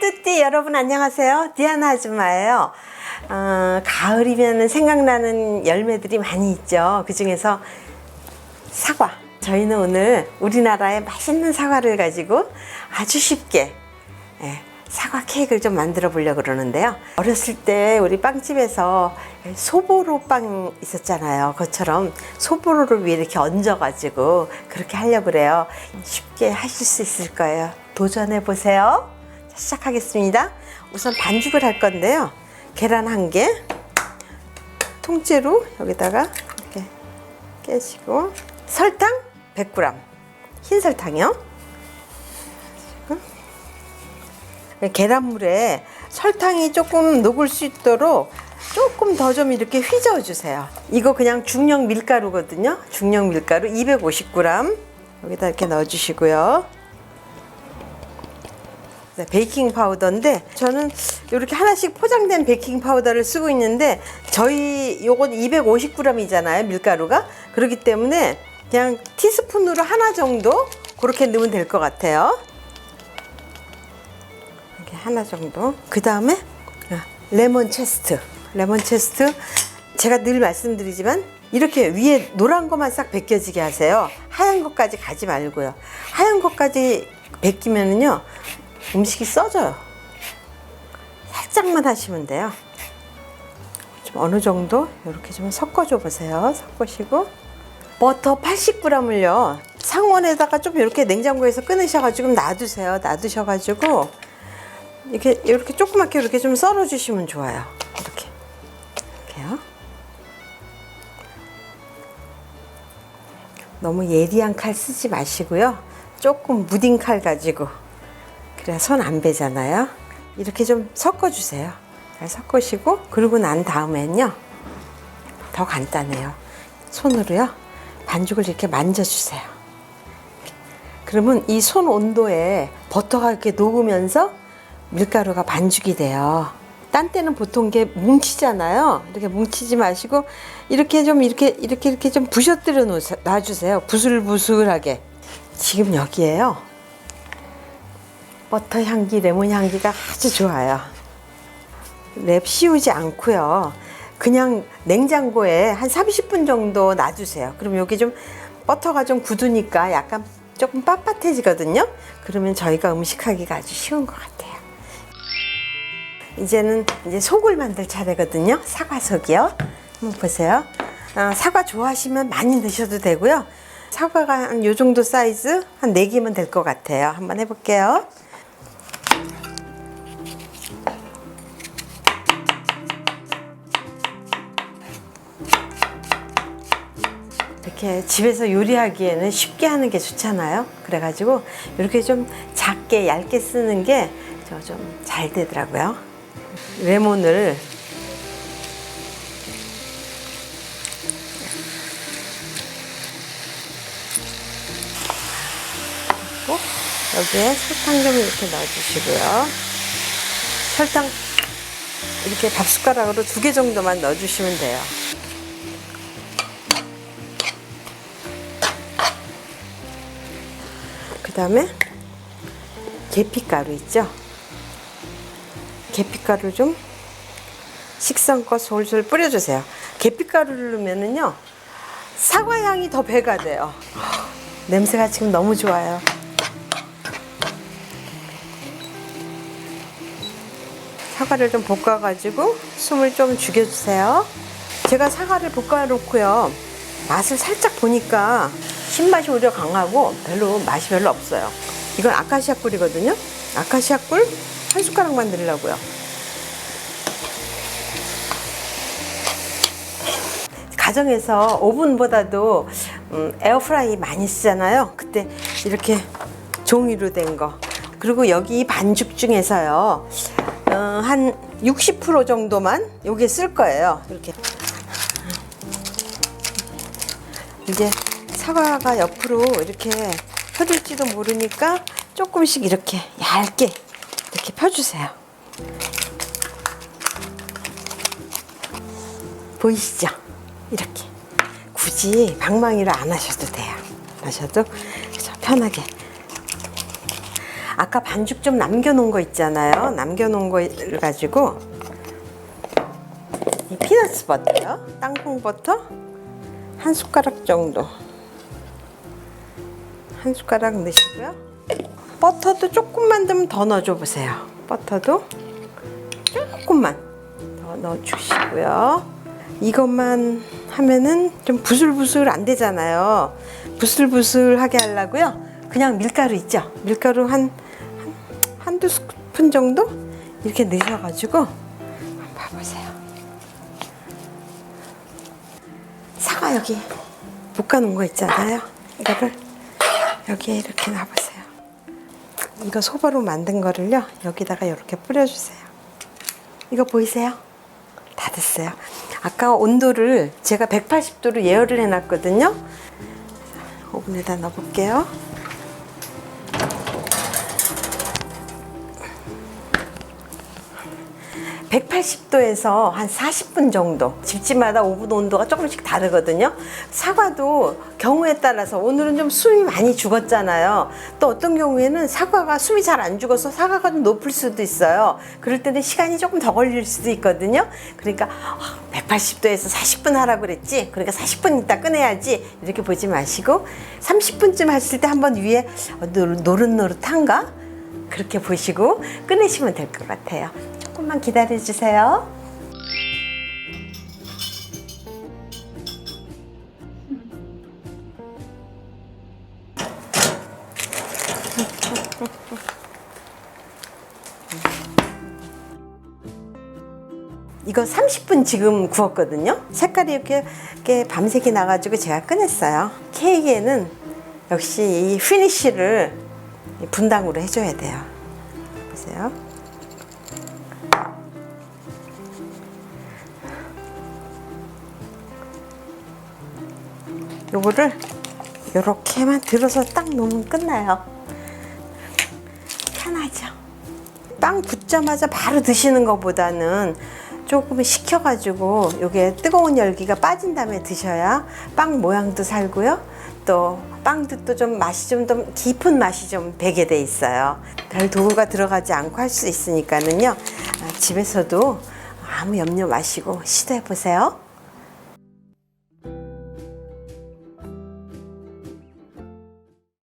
뚜띠 여러분 안녕하세요. 디아나 아줌마예요. 어, 가을이면 생각나는 열매들이 많이 있죠. 그 중에서 사과. 저희는 오늘 우리나라의 맛있는 사과를 가지고 아주 쉽게 예, 사과 케이크를 좀 만들어 보려고 그러는데요. 어렸을 때 우리 빵집에서 소보로 빵 있었잖아요. 그것처럼 소보로를 위에 이렇게 얹어가지고 그렇게 하려고 그래요. 쉽게 하실 수 있을 거예요. 도전해 보세요. 자, 시작하겠습니다. 우선 반죽을 할 건데요. 계란 한 개, 통째로 여기다가 이렇게 깨시고 설탕 100g, 흰 설탕이요. 계란물에 설탕이 조금 녹을 수 있도록 조금 더 좀 이렇게 휘저어 주세요. 이거 그냥 중력 밀가루거든요. 중력 밀가루 250g 여기다 이렇게 넣어 주시고요. 네, 베이킹 파우더인데 저는 이렇게 하나씩 포장된 베이킹 파우더를 쓰고 있는데 저희 요건 250g이잖아요 밀가루가 그렇기 때문에 그냥 티스푼으로 하나 정도 그렇게 넣으면 될 것 같아요. 이렇게 하나 정도. 그 다음에 레몬 체스트. 레몬 체스트. 제가 늘 말씀드리지만 이렇게 위에 노란 것만 싹 벗겨지게 하세요. 하얀 것까지 가지 말고요. 하얀 것까지 벗기면은요 음식이 써져요. 살짝만 하시면 돼요. 좀 어느 정도 이렇게 좀 섞어줘 보세요. 섞으시고 버터 80g을요 상온에다가 좀 이렇게 냉장고에서 끊으셔가지고 놔두세요. 놔두셔가지고 이렇게 이렇게 조그맣게 이렇게 좀 썰어 주시면 좋아요. 이렇게 이렇게요. 너무 예리한 칼 쓰지 마시고요. 조금 무딘 칼 가지고 그래야 손 안 베잖아요. 이렇게 좀 섞어 주세요. 잘 섞으시고 그러고 난 다음엔요. 더 간단해요. 손으로요. 반죽을 이렇게 만져 주세요. 그러면 이 손 온도에 버터가 이렇게 녹으면서 밀가루가 반죽이 돼요. 딴 때는 보통 이게 뭉치잖아요. 이렇게 뭉치지 마시고 이렇게 좀 이렇게 이렇게 이렇게 좀 부셔뜨려 놓으세요. 놔주세요. 부슬부슬하게. 지금 여기에요. 버터 향기, 레몬 향기가 아주 좋아요. 랩 씌우지 않고요. 그냥 냉장고에 한 30분 정도 놔주세요. 그럼 여기 좀 버터가 좀 굳으니까 약간 조금 빳빳해지거든요. 그러면 저희가 음식하기가 아주 쉬운 것 같아요. 이제는 이제 속을 만들 차례거든요. 사과속이요. 한번 보세요. 아, 사과 좋아하시면 많이 넣으셔도 되고요. 사과가 한 요 정도 사이즈 한 4개면 될 것 같아요. 한번 해볼게요. 이렇게 집에서 요리하기에는 쉽게 하는 게 좋잖아요. 그래가지고 이렇게 좀 작게 얇게 쓰는 게 저 좀 잘 되더라고요. 레몬을 여기에 설탕 좀 이렇게 넣어주시고요. 설탕 이렇게 밥 숟가락으로 두 개 정도만 넣어주시면 돼요. 다음에 계피가루 있죠? 계피가루 좀 식성껏 솔솔 뿌려주세요. 계피가루를 넣으면은요, 사과 향이 더 배가 돼요. 냄새가 지금 너무 좋아요. 사과를 좀 볶아가지고 숨을 좀 죽여주세요. 제가 사과를 볶아놓고요. 맛을 살짝 보니까 신맛이 오히려 강하고 별로 맛이 별로 없어요. 이건 아카시아 꿀이거든요. 아카시아 꿀 한 숟가락만 넣으려고요. 가정에서 오븐보다도 음, 에어프라이 많이 쓰잖아요. 그때 이렇게 종이로 된 거. 그리고 여기 이 반죽 중에서요. 어, 한 60% 정도만 요게 쓸 거예요. 이렇게. 이제 사과가 옆으로 이렇게 펴질지도 모르니까 조금씩 이렇게 얇게 이렇게 펴주세요. 보이시죠? 이렇게 굳이 방망이로 안 하셔도 돼요. 안 하셔도 편하게 아까 반죽 좀 남겨놓은 거 있잖아요. 남겨놓은 거를 가지고 이 피넛스 버터요. 땅콩 버터 한 숟가락 정도. 한 숟가락 넣으시고요. 버터도 조금만 좀 더 넣어줘 보세요. 버터도 조금만 더 넣어주시고요. 이것만 하면은 좀 부슬부슬 안 되잖아요. 부슬부슬하게 하려고요. 그냥 밀가루 있죠. 밀가루 한, 한 한두 스푼 정도 이렇게 넣으셔가지고 한번 봐보세요. 사과 여기 볶아놓은 거 있잖아요. 이거를 여기에 이렇게 놔보세요. 이거 소바로 만든 거를요 여기다가 이렇게 뿌려주세요. 이거 보이세요? 다 됐어요. 아까 온도를 제가 180도로 예열을 해놨거든요. 오븐에다 넣어볼게요. 180도에서 한 40분 정도 집집마다 오븐 온도가 조금씩 다르거든요. 사과도 경우에 따라서 오늘은 좀 숨이 많이 죽었잖아요. 또 어떤 경우에는 사과가 숨이 잘 안 죽어서 사과가 좀 높을 수도 있어요. 그럴 때는 시간이 조금 더 걸릴 수도 있거든요. 그러니까 180도에서 40분 하라고 그랬지? 그러니까 40분 있다 꺼내야지. 이렇게 보지 마시고 30분쯤 하실 때 한번 위에 어, 노릇- 노릇노릇한가? 그렇게 보시고 꺼내시면 될 것 같아요. 조금만 기다려 주세요. 이거 30분 지금 구웠거든요. 색깔이 이렇게, 이렇게 밤색이 나가지고 제가 꺼냈어요. 케이크에는 역시 이 피니쉬를 분당으로 해줘야 돼요. 보세요. 요거를 요렇게만 들어서 딱 놓으면 끝나요. 편하죠. 빵 붓자마자 바로 드시는 것보다는 조금 식혀가지고 요게 뜨거운 열기가 빠진 다음에 드셔야 빵 모양도 살고요. 또 빵도 또 좀 맛이 좀 더 깊은 맛이 좀 배게 돼 있어요. 별 도구가 들어가지 않고 할 수 있으니까는요. 아, 집에서도 아무 염려 마시고 시도해 보세요.